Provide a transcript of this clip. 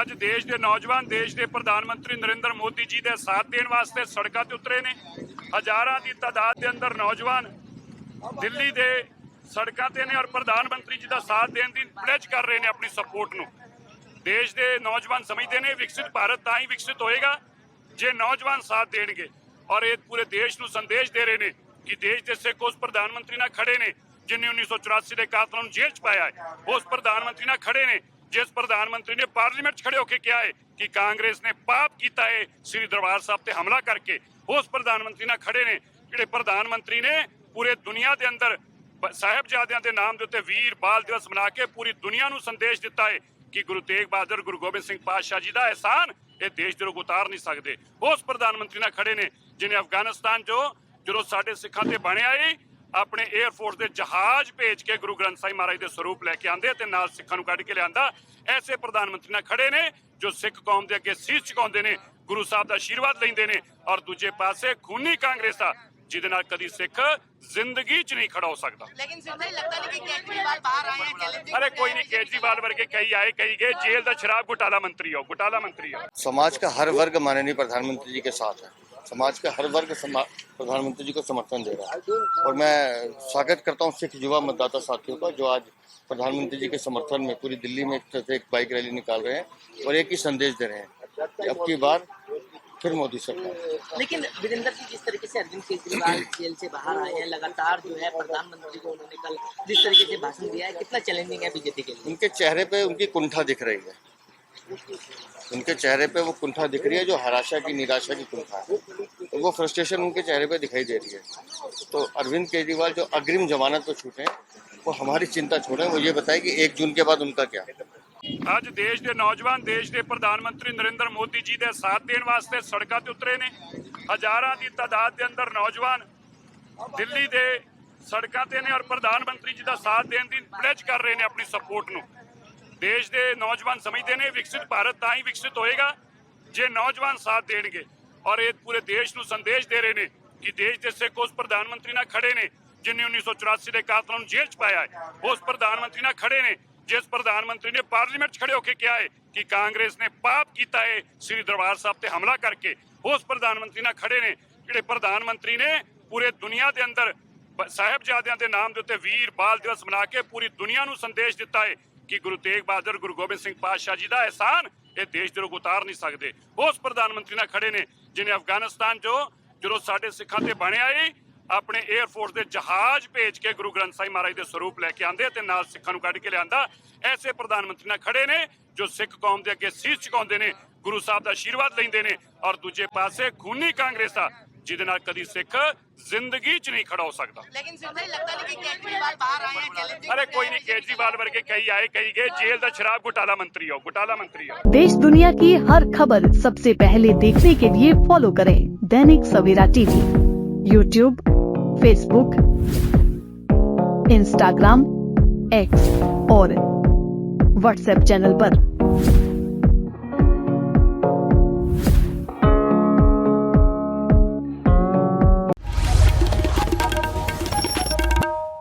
ਅੱਜ ਦੇਸ਼ ਦੇ ਨੌਜਵਾਨ, ਦੇਸ਼ ਦੇ ਪ੍ਰਧਾਨ ਮੰਤਰੀ ਨਰਿੰਦਰ ਮੋਦੀ ਜੀ ਦੇ ਸਾਥ ਦੇਣ ਵਾਸਤੇ ਸੜਕਾਂ ਤੇ ਉਤਰੇ ਨੇ। ਹਜ਼ਾਰਾਂ ਦੀ ਤਾਦਾਦ ਦੇ ਅੰਦਰ ਨੌਜਵਾਨ ਦਿੱਲੀ ਦੇ ਸੜਕਾਂ ਤੇ ਨੇ ਔਰ ਪ੍ਰਧਾਨ ਮੰਤਰੀ ਜੀ ਦਾ ਸਾਥ ਦੇਣ ਦੀ ਪਲੇਜ ਕਰ ਰਹੇ ਨੇ ਆਪਣੀ ਸਪੋਰਟ ਨੂੰ। ਦੇਸ਼ ਦੇ ਨੌਜਵਾਨ ਸਮਝਦੇ ਨੇ, ਵਿਕਸਿਤ ਭਾਰਤ ਤਾਂ ਹੀ ਵਿਕਸਿਤ ਹੋਏਗਾ ਜੇ ਨੌਜਵਾਨ ਸਾਥ ਦੇਣਗੇ। ਔਰ ਇਹ ਪੂਰੇ ਦੇਸ਼ ਨੂੰ ਸੰਦੇਸ਼ ਦੇ ਰਹੇ ਨੇ ਕਿ ਦੇਸ਼ ਦੇ ਸਿੱਖ ਉਸ ਪ੍ਰਧਾਨ ਮੰਤਰੀ ਨਾਲ ਖੜੇ ਨੇ ਜਿਨੇ 1984 ਦੇ ਕਾਤਲਾਂ ਨੂੰ ਜੇਲ੍ਹ 'ਚ ਪਾਇਆ ਹੈ। ਉਸ ਪ੍ਰਧਾਨ ਮੰਤਰੀ ਨਾਲ ਖੜੇ ਨੇ ਜਿਸ ਪ੍ਰਧਾਨ ਮੰਤਰੀ ਨੇ ਪਾਰਲੀਮੈਂਟ 'ਚ ਖੜੇ ਹੋ ਕੇ ਕਿਹਾ ਹੈ ਕਿ ਕਾਂਗਰਸ ਨੇ ਪਾਪ ਕੀਤਾ ਹੈ, ਸ੍ਰੀ ਦਰਬਾਰ ਸਾਹਿਬ ਤੇ ਹਮਲਾ ਕਰਕੇ। ਉਸ ਪ੍ਰਧਾਨ ਮੰਤਰੀ ਨਾਲ ਖੜੇ ਨੇ, ਜਿਹੜੇ ਪ੍ਰਧਾਨ ਮੰਤਰੀ ਨੇ ਪੂਰੇ ਦੁਨੀਆ ਦੇ ਅੰਦਰ ਸਾਹਿਬਜ਼ਾਦਿਆਂ ਦੇ ਨਾਮ ਦੇ ਉੱਤੇ ਵੀਰ ਬਾਲ ਦਿਵਸ ਮਨਾ ਕੇ ਪੂਰੀ ਦੁਨੀਆ ਨੂੰ ਸੰਦੇਸ਼ ਦਿੱਤਾ ਹੈ ਕਿ ਗੁਰੂ ਤੇਗ ਬਹਾਦਰ, ਗੁਰੂ ਗੋਬਿੰਦ ਸਿੰਘ ਪਾਤਸ਼ਾਹ ਜੀ ਦਾ ਅਹਿਸਾਨ ਇਹ ਦੇਸ਼ ਦੇ ਲੋਕ ਉਤਾਰ ਨਹੀਂ ਸਕਦੇ। ਉਸ ਪ੍ਰਧਾਨ ਮੰਤਰੀ ਨਾਲ ਖੜੇ ਨੇ ਜਿਨੇ ਅਫਗਾਨਿਸਤਾਨ ਚੋਂ, ਜਦੋਂ ਸਾਡੇ ਸਿੱਖਾਂ ਤੇ ਬਣਿਆ ਏ ਆਪਣੇ 에ਅਰਫੋਰਸ ਦੇ ਜਹਾਜ਼ ਭੇਜ ਕੇ ਗੁਰੂ ਗ੍ਰੰਥ ਸਾਹਿਬ ਮਹਾਰਾਜ ਦੇ ਸਰੂਪ ਲੈ ਕੇ ਆਂਦੇ ਤੇ ਨਾਲ ਸਿੱਖਾਂ ਨੂੰ ਕੱਢ ਕੇ ਲਿਆਂਦਾ। ਐਸੇ ਪ੍ਰਧਾਨ ਮੰਤਰੀ ਨਾਲ ਖੜੇ ਨੇ ਜੋ ਸਿੱਖ ਕੌਮ ਦੇ ਅੱਗੇ ਸੀਸ ਝੁਕਾਉਂਦੇ ਨੇ ਗੁਰੂ ਸਾਹਿਬ ਦਾ ਆਸ਼ੀਰਵਾਦ ਲੈਂਦੇ ਨੇ ਔਰ ਦੂਜੇ ਪਾਸੇ ਖੂਨੀ ਕਾਂਗਰਸ ਦਾ ਜਿਹਦੇ ਨਾਲ ਕਦੀ ਸਿੱਖ ਜ਼ਿੰਦਗੀ 'ਚ ਨਹੀਂ ਖੜਾ ਹੋ ਸਕਦਾ। ਲੇਕਿਨ ਸਿੱਧਾ ਲੱਗਦਾ ਨਹੀਂ ਕਿ ਕੇਜਰੀਵਾਲ ਬਾਹਰ ਆਏ ਆ ਚੈਲੰਜਿੰਗ ਅਰੇ ਕੋਈ ਨਹੀਂ ਕੇਜਰੀਵਾਲ ਵਰਗੇ ਕਈ ਆਏ ਕਈ ਗਏ ਜੇਲ੍ਹ ਦਾ ਸ਼ਰਾਬ ਘੁਟਾਲਾ ਮੰਤਰੀ ਹੋ ਘੁਟਾਲਾ ਮੰਤਰੀ ਹੋ। समाज का हर वर्ग माननीय प्रधानमंत्री जी के साथ है समाज का हर वर्ग प्रधानमंत्री जी को समर्थन दे रहा है। और मैं स्वागत करता हूँ सिख युवा मतदाता साथियों का जो आज प्रधानमंत्री जी के समर्थन में पूरी दिल्ली में एक तरह से एक बाइक रैली निकाल रहे हैं और एक ही संदेश दे रहे हैं। कि अब की बार फिर मोदी सरकार। लेकिन वीरेंद्र जी जिस तरीके से अरविंद केजरीवाल जेल से बाहर आए हैं लगातार जो है प्रधानमंत्री को उन्होंने कल जिस तरीके से भाषण दिया है कितना चैलेंजिंग है बीजेपी के लिए? उनके चेहरे पे उनकी कुंठा दिख रही है। उनके चेहरे पे वो कुंठा दिख रही है जो हराशा की निराशा की कुंठा है तो वो फ्रस्ट्रेशन उनके चेहरे पे दिखाई दे रही है तो अरविंद केजरीवाल जो अग्रिम जमानत पर छूटे हैं वो हमारी चिंता छोड़ें वो ये बताए कि एक जून के बाद उनका क्या ਅੱਜ ਦੇਸ਼ ਦੇ ਨੌਜਵਾਨ ਦੇਸ਼ ਦੇ ਪ੍ਰਧਾਨ ਮੰਤਰੀ ਨਰਿੰਦਰ ਮੋਦੀ ਜੀ ਦੇ ਸਾਥ ਦੇਣ ਵਾਸਤੇ ਸੜਕਾਂ ਤੇ ਉਤਰੇ ਨੇ ਹਜ਼ਾਰਾਂ ਦੀ ਤਾਦਾਦ ਦੇ ਅੰਦਰ ਨੌਜਵਾਨ ਦਿੱਲੀ ਦੇ ਸੜਕਾਂ ਤੇ ਨੇ ਔਰ ਪ੍ਰਧਾਨ ਮੰਤਰੀ ਜੀ ਦਾ ਸਾਥ ਦੇਣ ਦੀ ਪਲੇਜ ਕਰ ਰਹੇ ਨੇ ਆਪਣੀ ਸਪੋਰਟ ਨੂੰ ਦੇਸ਼ ਦੇ ਨੌਜਵਾਨ ਸਮਝਦੇ ਨੇ, ਵਿਕਸਿਤ ਭਾਰਤ ਤਾਂ ਹੀ ਵਿਕਸਿਤ ਹੋਏਗਾ ਜੇ ਨੌਜਵਾਨ ਸਾਥ ਦੇਣਗੇ। ਔਰ ਇਹ ਪੂਰੇ ਦੇਸ਼ ਨੂੰ ਸੰਦੇਸ਼ ਦੇ ਰਹੇ ਨੇ ਕਿ ਦੇਸ਼ ਦੇ ਸਿੱਖ ਉਸ ਪ੍ਰਧਾਨ ਮੰਤਰੀ ਨਾਲ ਖੜੇ ਨੇ ਜਿਨੇ 1984 ਦੇ ਕਾਤਲਾਂ ਨੂੰ ਜੇਲ੍ਹ 'ਚ ਪਾਇਆ ਹੈ। ਉਸ ਪ੍ਰਧਾਨ ਮੰਤਰੀ ਨਾਲ ਖੜੇ ਨੇ, ਜਿਸ ਪ੍ਰਧਾਨ ਮੰਤਰੀ ਨੇ ਪਾਰਲੀਮੈਂਟ 'ਚ ਖੜੇ ਹੋ ਕੇ ਕਿਹਾ ਹੈ ਕਿ ਕਾਂਗਰਸ ਨੇ ਪਾਪ ਕੀਤਾ ਹੈ, ਸ੍ਰੀ ਦਰਬਾਰ ਸਾਹਿਬ ਤੇ ਹਮਲਾ ਕਰਕੇ। ਉਸ ਪ੍ਰਧਾਨ ਮੰਤਰੀ ਨਾਲ ਖੜੇ ਨੇ, ਜਿਹੜੇ ਪ੍ਰਧਾਨ ਮੰਤਰੀ ਨੇ ਪੂਰੇ ਦੁਨੀਆ ਦੇ ਅੰਦਰ ਸਾਹਿਬਜ਼ਾਦਿਆਂ ਦੇ ਨਾਮ ਦੇ ਉੱਤੇ ਵੀਰ, ਬਾਲ ਦਿਵਸ ਮਨਾ ਕੇ ਪੂਰੀ ਦੁਨੀਆ ਨੂੰ ਸੰਦੇਸ਼ ਦਿੱਤਾ ਹੈ ਕਿ ਗੁਰੂ ਤੇਗ ਬਹਾਦਰ, ਗੁਰੂ ਗੋਬਿੰਦ ਸਿੰਘ ਪਾਤਸ਼ਾਹ ਜੀ ਦਾ ਅਹਿਸਾਨ ਇਹ ਦੇਸ਼ ਦੇ ਲੋਕ ਉਤਾਰ ਨਹੀਂ ਸਕਦੇ। ਉਸ ਪ੍ਰਧਾਨ ਮੰਤਰੀ ਨਾਲ ਖੜੇ ਨੇ ਜਿਨੇ ਅਫਗਾਨਿਸਤਾਨ ਚੋਂ ਜਦੋਂ ਸਾਡੇ ਸਿੱਖਾਂ ਤੇ ਬਣਿਆ ਏ ਆਪਣੇ 에ਅਰ ਫੋਰਸ ਦੇ ਜਹਾਜ਼ ਭੇਜ ਕੇ ਗੁਰੂ ਗ੍ਰੰਥ ਸਾਹਿਬ ਮਹਾਰਾਜ ਦੇ ਸਰੂਪ ਲੈ ਕੇ ਆਂਦੇ ਤੇ ਨਾਲ ਸਿੱਖਾਂ ਨੂੰ ਕੱਢ ਕੇ ਲਿਆਂਦਾ। ਐਸੇ ਪ੍ਰਧਾਨ ਮੰਤਰੀ ਨਾਲ ਖੜੇ ਨੇ, ਜੋ ਸਿੱਖ ਕੌਮ ਦੇ ਅੱਗੇ ਸੀਸ ਝੁਕਾਉਂਦੇ ਨੇ, ਗੁਰੂ ਸਾਹਿਬ ਦਾ ਆਸ਼ੀਰਵਾਦ ਲੈਂਦੇ ਨੇ ਔਰ ਦੂਜੇ ਪਾਸੇ ਖੂਨੀ ਕਾਂਗਰਸ ਦਾ ਜਿਹਦੇ ਨਾਲ ਕਦੀ ਸਿੱਖ ਜ਼ਿੰਦਗੀ 'ਚ ਨਹੀਂ ਖੜਾ ਹੋ ਸਕਦਾ लेकिन सिर्फ नहीं लगता नहीं कि केजरीवाल बाहर आए हैं चैलेंजिंग अरे कोई नहीं केजरीवाल वर्गे कई आए कई गए जेल का शराब घोटाला मंत्री हो घोटाला मंत्री हो देश दुनिया की हर खबर सबसे पहले देखने के लिए फॉलो करें Dainik Savera TV YouTube Facebook Instagram X और व्हाट्सएप चैनल पर।